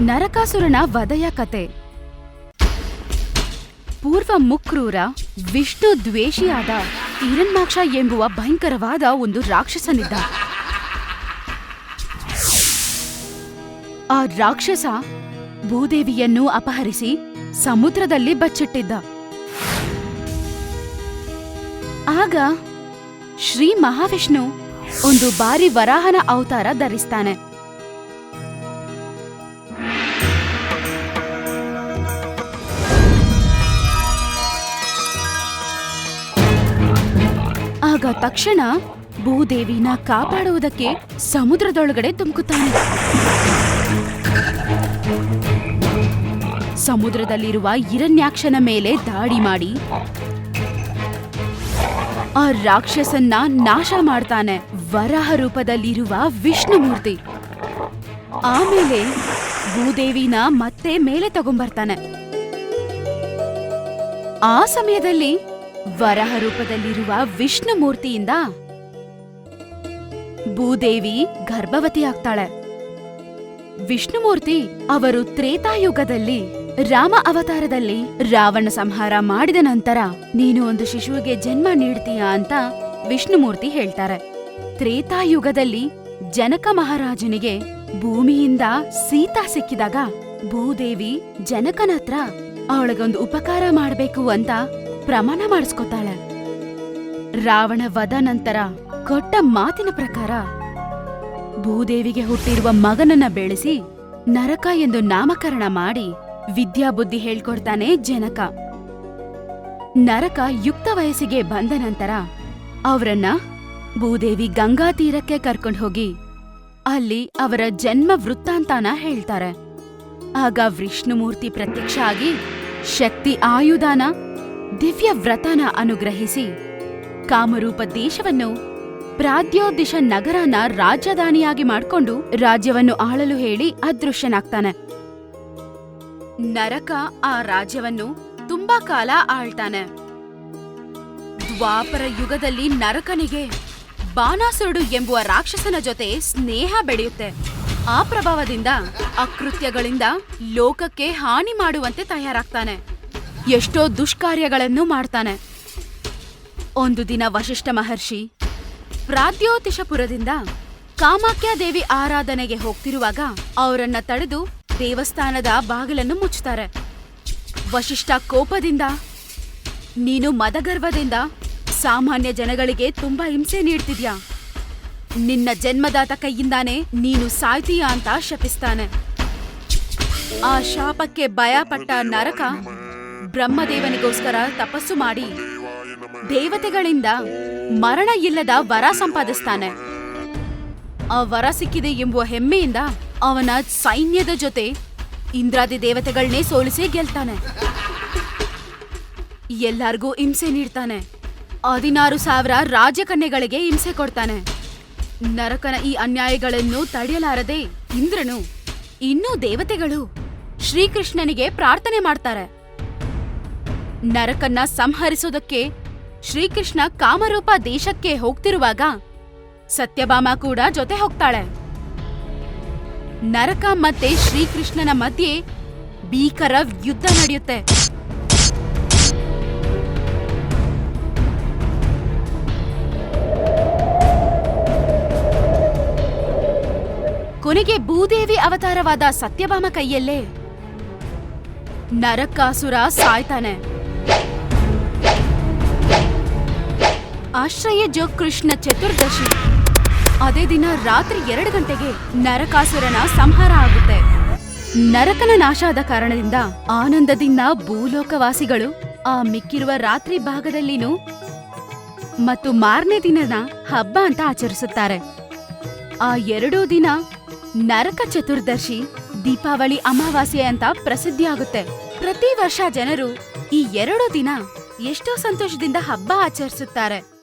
ನರಕಾಸುರನ ವಧೆಯ ಕತೆ. ಪೂರ್ವ ಮುಕ್ರೂರ, ವಿಷ್ಣು ದ್ವೇಷಿಯಾದ ಹಿರಣ್ಮಾಕ್ಷ ಎಂಬುವ ಭಯಂಕರವಾದ ಒಂದು ರಾಕ್ಷಸನಿದ್ದ. ಆ ರಾಕ್ಷಸ ಭೂದೇವಿಯನ್ನು ಅಪಹರಿಸಿ ಸಮುದ್ರದಲ್ಲಿ ಬಚ್ಚಿಟ್ಟಿದ್ದ. ಆಗ ಶ್ರೀ ಮಹಾವಿಷ್ಣು ಒಂದು ಬಾರಿ ವರಾಹನ ಅವತಾರ ಧರಿಸ್ತಾನೆ. ತಕ್ಷಣ ಭೂದೇವಿನ ಕಾಪಾಡುವುದಕ್ಕೆ ಸಮುದ್ರದೊಳಗಡೆ ಧುಮುಕುತ್ತಾನೆ ಸಮುದ್ರದಲ್ಲಿರುವ ಹಿರಣ್ಯಾಕ್ಷನ ಮೇಲೆ ದಾಳಿ ಮಾಡಿ ಆ ರಾಕ್ಷಸನ್ನ ನಾಶ ಮಾಡ್ತಾನೆ. ವರಹ ರೂಪದಲ್ಲಿರುವ ವಿಷ್ಣುಮೂರ್ತಿ. ಆಮೇಲೆ ಭೂದೇವಿನ ಮತ್ತೆ ಮೇಲೆ ತಗೊಂಬರ್ತಾನೆ ಆ ಸಮಯದಲ್ಲಿ ವರಹ ರೂಪದಲ್ಲಿರುವ ವಿಷ್ಣುಮೂರ್ತಿಯಿಂದ ಭೂದೇವಿ ಗರ್ಭವತಿಯಾಗ್ತಾಳೆ ವಿಷ್ಣುಮೂರ್ತಿ ಅವರು ತ್ರೇತಾಯುಗದಲ್ಲಿ ರಾಮ ಅವತಾರದಲ್ಲಿ ರಾವಣ ಸಂಹಾರ ಮಾಡಿದ ನಂತರ, ನೀನು ಒಂದು ಶಿಶುವಿಗೆ ಜನ್ಮ ನೀಡ್ತೀಯಾ? ಅಂತ ವಿಷ್ಣುಮೂರ್ತಿ ಹೇಳ್ತಾರೆ. ತ್ರೇತಾಯುಗದಲ್ಲಿ ಜನಕ ಮಹಾರಾಜನಿಗೆ ಭೂಮಿಯಿಂದ ಸೀತಾ ಸಿಕ್ಕಿದಾಗ ಭೂದೇವಿ ಜನಕನತ್ರ, ಅವಳಿಗೊಂದು ಉಪಕಾರ ಮಾಡಬೇಕು ಅಂತ ಪ್ರಮಾಣ ಮಾಡಿಸ್ಕೊತಾಳೆ. ರಾವಣ ವದ ನಂತರ ಕೊಟ್ಟ ಮಾತಿನ ಪ್ರಕಾರ ಭೂದೇವಿಗೆ ಹುಟ್ಟಿರುವ ಮಗನನ್ನ ಬೆಳೆಸಿ ನರಕ ಎಂದು ನಾಮಕರಣ ಮಾಡಿ ವಿದ್ಯಾಬುದ್ಧಿ ಹೇಳ್ಕೊಡ್ತಾನೆ ಜನಕ. ನರಕ ಯುಕ್ತ ವಯಸ್ಸಿಗೆ ಬಂದ ನಂತರ ಅವರನ್ನ ಭೂದೇವಿ ಗಂಗಾ ತೀರಕ್ಕೆ ಕರ್ಕೊಂಡು ಹೋಗಿ ಅಲ್ಲಿ ಅವರ ಜನ್ಮ ವೃತ್ತಾಂತನ ಹೇಳ್ತಾರೆ. ಆಗ ವಿಷ್ಣುಮೂರ್ತಿ ಪ್ರತ್ಯಕ್ಷ ಆಗಿ ಶಕ್ತಿ ಆಯುಧಾನ ದಿವ್ಯ ವ್ರತನ ಅನುಗ್ರಹಿಸಿ ಕಾಮರೂಪ ದೇಶವನ್ನು ಪ್ರಾದ್ಯೋದಿಶ ನಗರನ ರಾಜಧಾನಿಯಾಗಿ ಮಾಡ್ಕೊಂಡು ರಾಜ್ಯವನ್ನು ಆಳಲು ಹೇಳಿ ಅದೃಶ್ಯನಾಗ್ತಾನೆ. ನರಕ ಆ ರಾಜ್ಯವನ್ನು ತುಂಬಾ ಕಾಲ ಆಳ್ತಾನೆ. ದ್ವಾಪರ ಯುಗದಲ್ಲಿ ನರಕನಿಗೆ ಬಾನಾಸುರುಡು ಎಂಬುವ ರಾಕ್ಷಸನ ಜೊತೆ ಸ್ನೇಹ ಬೆಳೆಯುತ್ತೆ. ಆ ಪ್ರಭಾವದಿಂದ ಅಕೃತ್ಯಗಳಿಂದ ಲೋಕಕ್ಕೆ ಹಾನಿ ಮಾಡುವಂತೆ ತಯಾರಾಗ್ತಾನೆ. ಎಷ್ಟೋ ದುಷ್ಕಾರ್ಯಗಳನ್ನು ಮಾಡ್ತಾನೆ. ಒಂದು ದಿನ ವಶಿಷ್ಠ ಮಹರ್ಷಿ ಪ್ರಾದ್ಯೋತಿಷಪುರದಿಂದ ಕಾಮಾಖ್ಯ ದೇವಿ ಆರಾಧನೆಗೆ ಹೋಗ್ತಿರುವಾಗ ಅವರನ್ನ ತಡೆದು ದೇವಸ್ಥಾನದ ಬಾಗಿಲನ್ನು ಮುಚ್ಚುತ್ತಾರೆ. ವಶಿಷ್ಠ ಕೋಪದಿಂದ, ನೀನು ಮದಗರ್ವದಿಂದ ಸಾಮಾನ್ಯ ಜನಗಳಿಗೆ ತುಂಬಾ ಹಿಂಸೆ ನೀಡ್ತಿದ್ಯಾ? ನಿನ್ನ ಜನ್ಮದಾತ ಕೈಯಿಂದಾನೆ ನೀನು ಸಾಯ್ತೀಯಾ ಅಂತ ಶಪಿಸ್ತಾನೆ. ಆ ಶಾಪಕ್ಕೆ ಭಯಪಟ್ಟ ನರಕ ಬ್ರಹ್ಮದೇವನಿಗೋಸ್ಕರ ತಪಸ್ಸು ಮಾಡಿ ದೇವತೆಗಳಿಂದ ಮರಣ ಇಲ್ಲದ ವರ ಸಂಪಾದಿಸ್ತಾನೆ. ಆ ವರ ಸಿಕ್ಕಿದೆ ಎಂಬುವ ಹೆಮ್ಮೆಯಿಂದ ಅವನ ಸೈನ್ಯದ ಜೊತೆ ಇಂದ್ರಾದಿ ದೇವತೆಗಳನ್ನೇ ಸೋಲಿಸಿ ಗೆಲ್ತಾನೆ. ಎಲ್ಲಾರ್ಗೂ ಹಿಂಸೆ ನೀಡ್ತಾನೆ. ಹದಿನಾರು ಸಾವಿರ ರಾಜಕನ್ಯೆಗಳಿಗೆ ಹಿಂಸೆ ಕೊಡ್ತಾನೆ. ನರಕನ ಈ ಅನ್ಯಾಯಗಳನ್ನು ತಡೆಯಲಾರದೆ ಇಂದ್ರನು ಇನ್ನೂ ದೇವತೆಗಳು ಶ್ರೀಕೃಷ್ಣನಿಗೆ ಪ್ರಾರ್ಥನೆ ಮಾಡ್ತಾರೆ. ನರಕನ್ನ ಸಂಹರಿಸೋದಕ್ಕೆ ಶ್ರೀಕೃಷ್ಣ ಕಾಮರೂಪ ದೇಶಕ್ಕೆ ಹೋಗ್ತಿರುವಾಗ ಸತ್ಯಭಾಮ ಕೂಡ ಜೊತೆ ಹೋಗ್ತಾಳೆ. ನರಕ ಮತ್ತೆ ಶ್ರೀಕೃಷ್ಣನ ಮಧ್ಯೆ ಭೀಕರ ಯುದ್ಧ ನಡೆಯುತ್ತೆ. ಕೊನೆಗೆ ಭೂದೇವಿ ಅವತಾರವಾದ ಸತ್ಯಭಾಮ ಕೈಯಲ್ಲೇ ನರಕಾಸುರ ಸಾಯ್ತಾನೆ. ಆಶ್ರಯ ಕೃಷ್ಣ ಚತುರ್ದಶಿ. ಅದೇ ದಿನ ರಾತ್ರಿ ಎರಡು ಗಂಟೆಗೆ ನರಕಾಸುರನ ಸಂಹಾರ ಆಗುತ್ತೆ. ನರಕನ ನಾಶ ಕಾರಣದಿಂದ ಆನಂದದಿಂದ ಭೂಲೋಕವಾಸಿಗಳು ಆ ಮಿಕ್ಕಿರುವ ರಾತ್ರಿ ಭಾಗದಲ್ಲಿನೂ ಮತ್ತು ಮಾರನೇ ದಿನನ ಹಬ್ಬ ಅಂತ ಆಚರಿಸುತ್ತಾರೆ. ಆ ಎರಡೂ ದಿನ ನರಕ ಚತುರ್ದಶಿ, ದೀಪಾವಳಿ ಅಮಾವಾಸ್ಯೆ ಅಂತ ಪ್ರಸಿದ್ಧಿಯಾಗುತ್ತೆ ಪ್ರತಿ ವರ್ಷ ಜನರು ಈ ಎರಡು ದಿನ ಎಷ್ಟೋ ಸಂತೋಷದಿಂದ ಹಬ್ಬ ಆಚರಿಸುತ್ತಾರೆ.